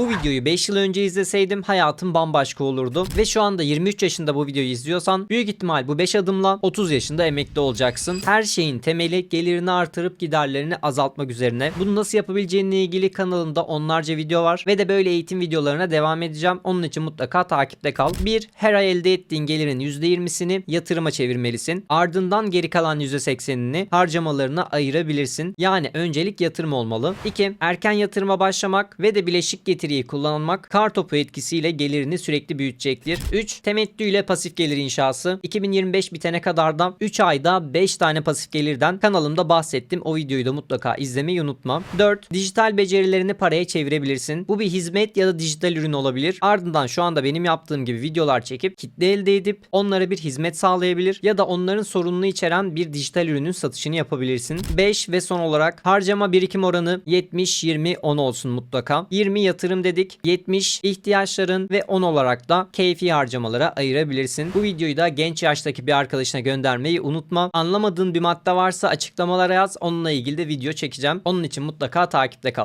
Bu videoyu 5 yıl önce izleseydim hayatım bambaşka olurdu. Ve şu anda 23 yaşında bu videoyu izliyorsan büyük ihtimal bu 5 adımla 30 yaşında emekli olacaksın. Her şeyin temeli gelirini artırıp giderlerini azaltmak üzerine. Bunu nasıl yapabileceğinle ilgili kanalımda onlarca video var ve de böyle eğitim videolarına devam edeceğim. Onun için mutlaka takipte kal. 1. Her ay elde ettiğin gelirin %20'sini yatırıma çevirmelisin. Ardından geri kalan %80'ini harcamalarına ayırabilirsin. Yani öncelik yatırım olmalı. 2. Erken yatırıma başlamak ve de bileşik getiriyi kullanmak kar topu etkisiyle gelirini sürekli büyütecektir. 3. Temettüyle pasif gelir inşası. 2025 bitene kadar da 3 ayda 5 tane pasif gelirden kanalımda bahsettim. O videoyu da mutlaka izlemeyi unutma. 4. Dijital becerilerini paraya çevirebilirsin. Bu bir hizmet ya da dijital ürün olabilir. Ardından şu anda benim yaptığım gibi videolar çekip kitle elde edip onlara bir hizmet sağlayabilir ya da onların sorununu içeren bir dijital ürünün satışını yapabilirsin. 5 ve son olarak harcama birikim oranı 70 20 10 olsun mutlaka. 20 dedik. 70 ihtiyaçların ve 10 olarak da keyfi harcamalara ayırabilirsin. Bu videoyu da genç yaştaki bir arkadaşına göndermeyi unutma. Anlamadığın bir madde varsa açıklamalara yaz. Onunla ilgili de video çekeceğim. Onun için mutlaka takipte kal.